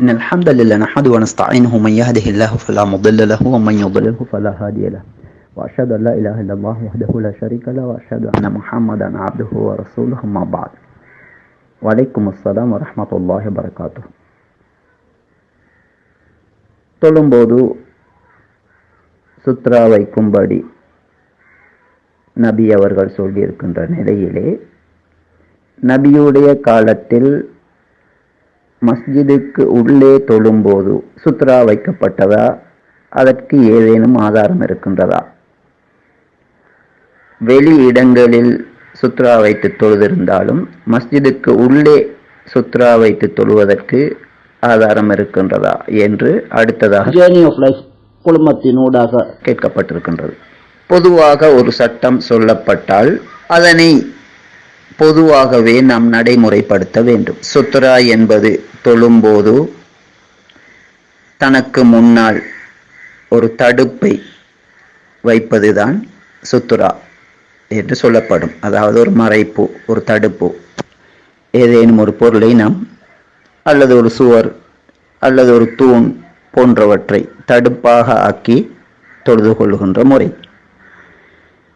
إن الحمد لله نحمده ونستعينه من يهده الله فلا مضل له ومن يضلله فلا هادي له. وأشهد أن لا إله إلا الله وحده لا شريك له وأشهد أن محمدا عبده ورسوله ما بعد. وعليكم السلام ورحمة الله وبركاته. ತೊಳುಂಬೋದು சுத்ரா வைக்கும்படி நபி அவர்கள் சொல்லியிருக்கின்ற நிலையிலே நபியுடைய காலத்தில் மஸ்ஜிதுக்கு உள்ளே தொழும்போது சுத்ரா வைக்கப்பட்டதா? அதற்கு ஏதேனும் ஆதாரம் இருக்கின்றதா? வெளி இடங்களில் சுத்ரா வைத்து தொழுதிருந்தாலும் மஸ்ஜிதுக்கு உள்ளே சுத்ரா வைத்து தொழுவதற்கு ஆதாரம் இருக்கின்றதா என்று அடுத்ததாக குழுமத்தினூடாக கேட்கப்பட்டிருக்கின்றது. பொதுவாக ஒரு சட்டம் சொல்லப்பட்டால் அதனை பொதுவாகவே நாம் நடைமுறைப்படுத்த வேண்டும். சுத்ரா என்பது தொழும்போது தனக்கு முன்னால் ஒரு தடுப்பை வைப்பதுதான் சுத்துரா என்று சொல்லப்படும். அதாவது ஒரு மறைப்பு ஒரு தடுப்பு. ஏதேனும் ஒரு பொருளை நாம் அல்லது ஒரு சுவர் அல்லது ஒரு தூண் போன்றவற்றை தடுப்பாக ஆக்கி தொழுது கொள்கின்ற முறை.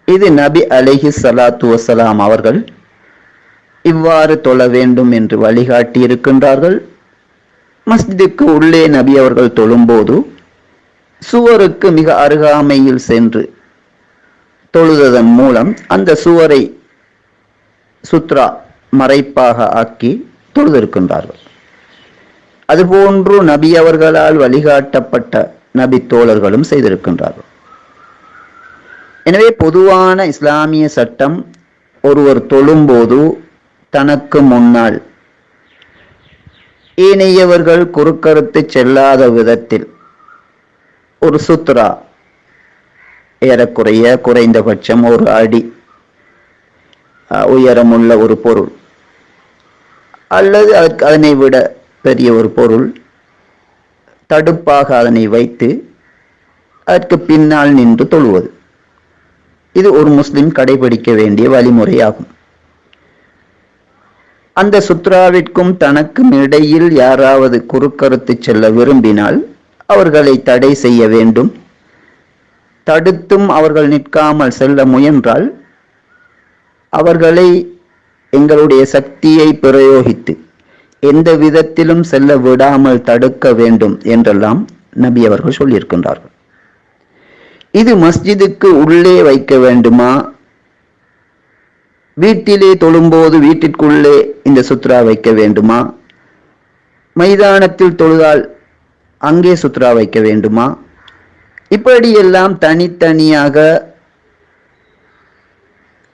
இது நபி அலைஹி சலாத்து வசலாம் அவர்கள் இவ்வாறு தொழ வேண்டும் என்று வழிகாட்டி இருக்கின்றார்கள் மஸ்ஜிதுக்கு உள்ளே நபி அவர்கள் தொழும்போது சுவருக்கு மிக அருகாமையில் சென்று தொழுததன் மூலம் அந்த சுவரை சுத்ரா மறைப்பாக ஆக்கி தொழுதிருக்கின்றார்கள். அதுபோன்று நபி அவர்களால் வழிகாட்டப்பட்ட நபி தோழர்களும் செய்திருக்கின்றார்கள். எனவே பொதுவான இஸ்லாமிய சட்டம் ஒருவர் தொழும்போது தனக்கு முன்னால். இனியவர்கள் குறுக்கருத்து செல்லாத விதத்தில். ஒரு சுத்ரா ஏறக்குறைய குறைந்தபட்சம் ஒரு அடி உயரமுள்ள ஒரு பொருள். அல்லது அதற்கு அதனை விட பெரிய ஒரு பொருள். தடுப்பாக அதனை வைத்து அதற்கு பின்னால் நின்று தொழுவது. இது ஒரு முஸ்லிம் கடைபிடிக்க வேண்டிய வழிமுறையாகும். அந்த சுத்ராவிற்கும் தனக்கும் இடையில் யாராவது குறுக்கருத்து செல்ல விரும்பினால் அவர்களை தடை செய்ய வேண்டும். தடுத்தும் அவர்கள் நிற்காமல் செல்ல முயன்றால் அவர்களை எங்களுடைய சக்தியை பிரயோகித்து எந்த விதத்திலும் செல்ல விடாமல் தடுக்க வேண்டும் என்றெல்லாம் நபி அவர்கள் சொல்லியிருக்கின்றார்கள். இது மஸ்ஜிதுக்கு உள்ளே வைக்க வேண்டுமா? வீட்டிலே தொழும்போது வீட்டிற்குள்ளே இந்த சுத்ரா வைக்க வேண்டுமா? மைதானத்தில் தொழுதால் அங்கே சுத்ரா வைக்க வேண்டுமா? இப்படியெல்லாம் தனித்தனியாக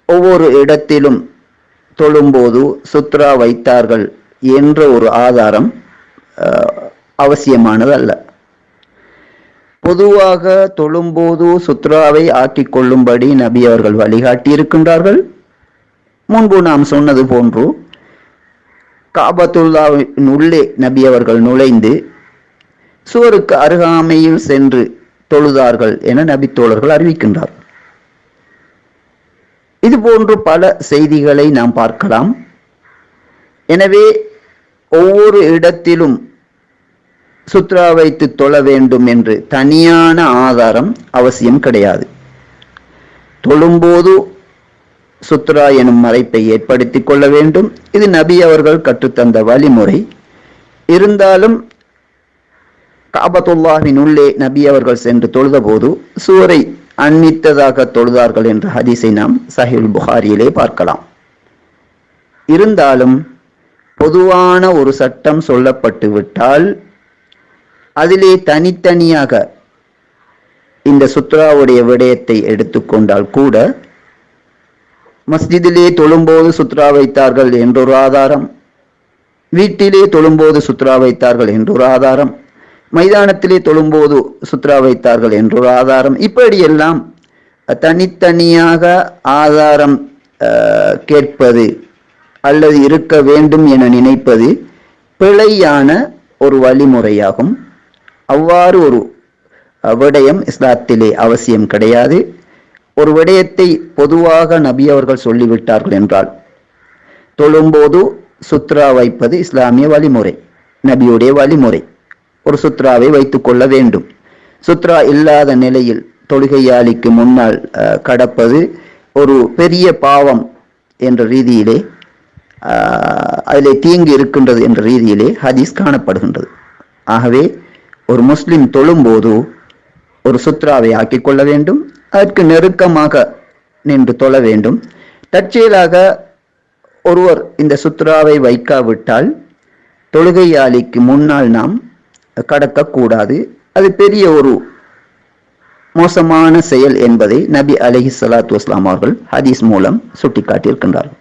ஒவ்வொரு இடத்திலும் தொழும்போது சுத்ரா வைத்தார்கள் என்ற ஒரு ஆதாரம் அவசியமானது அல்ல பொதுவாக தொழும்போது சுத்ராவை ஆக்கிக் கொள்ளும்படி நபி அவர்கள் வழிகாட்டி இருக்கின்றார்கள் முன்பு நாம் சொன்னது போன்று காபத்துல்லாவின் உள்ளே நபி அவர்கள் நுழைந்து சுவருக்கு அருகாமையில் சென்று தொழுதார்கள் என நபி தோழர்கள் அறிவிக்கின்றார். இது போன்று பல செய்திகளை நாம் பார்க்கலாம். எனவே ஒவ்வொரு இடத்திலும் சுத்ரா வைத்து தொழ வேண்டும் என்று தனியான ஆதாரம் அவசியம் கிடையாது. தொழும்போது சுத்ரா எனும் மறைப்பை ஏற்படுத்திக் கொள்ள வேண்டும். இது நபி அவர்கள் கற்றுத்தந்த வழிமுறை. இருந்தாலும் காபத்துல்லாவின் உள்ளே நபி அவர்கள் சென்று தொழுதபோது சுவரை அண்மித்ததாக தொழுதார்கள் என்ற ஹதீஸை நாம் சஹில் புகாரியிலே பார்க்கலாம். இருந்தாலும் பொதுவான ஒரு சட்டம் சொல்லப்பட்டு விட்டால் அதிலே தனித்தனியாக இந்த சுத்ராவுடைய விடயத்தை எடுத்துக்கொண்டால் கூட மஸ்ஜிதிலே தொழும்போது சுத்ரா வைத்தார்கள் என்றொரு ஆதாரம். வீட்டிலே தொழும்போது சுத்ரா வைத்தார்கள் என்றொரு ஆதாரம். மைதானத்திலே தொழும்போது சுத்ரா வைத்தார்கள் என்றொரு ஆதாரம். இப்படியெல்லாம் தனித்தனியாக ஆதாரம் கேட்பது அல்லது இருக்க வேண்டும் என நினைப்பது பிழையான ஒரு வழிமுறையாகும். அவ்வாறு ஒரு விடயம் இஸ்லாத்திலே அவசியம் கிடையாது. ஒரு விடயத்தை பொதுவாக நபி அவர்கள் சொல்லிவிட்டார்கள் என்றால் தொழும்போது சுத்ரா வைப்பது இஸ்லாமிய வழிமுறை நபியுடைய வழிமுறை. ஒரு சுத்ராவை வைத்துக் கொள்ள வேண்டும். சுத்ரா இல்லாத நிலையில் தொழுகையாளிக்கு முன்னால் கடப்பது ஒரு பெரிய பாவம் என்ற ரீதியிலே அதிலே தீங்கு இருக்கின்றது என்ற ரீதியிலே ஹதீஸ் காணப்படுகின்றது. ஆகவே ஒரு முஸ்லிம் தொழும்போது ஒரு சுத்ராவை ஆக்கிக் கொள்ள வேண்டும் அதற்கு நெருக்கமாக நின்று தொழ வேண்டும். தற்செயலாக ஒருவர் இந்த சுத்ராவை வைக்காவிட்டால் தொழுகையாளிக்கு முன்னால் நாம் கடக்கக்கூடாது. அது பெரிய ஒரு மோசமான செயல் என்பதை நபி அலஹி சலாத்து வஸ்ஸலாம் அவர்கள் ஹதீஸ் மூலம் சுட்டிக்காட்டியிருக்கின்றார்கள்.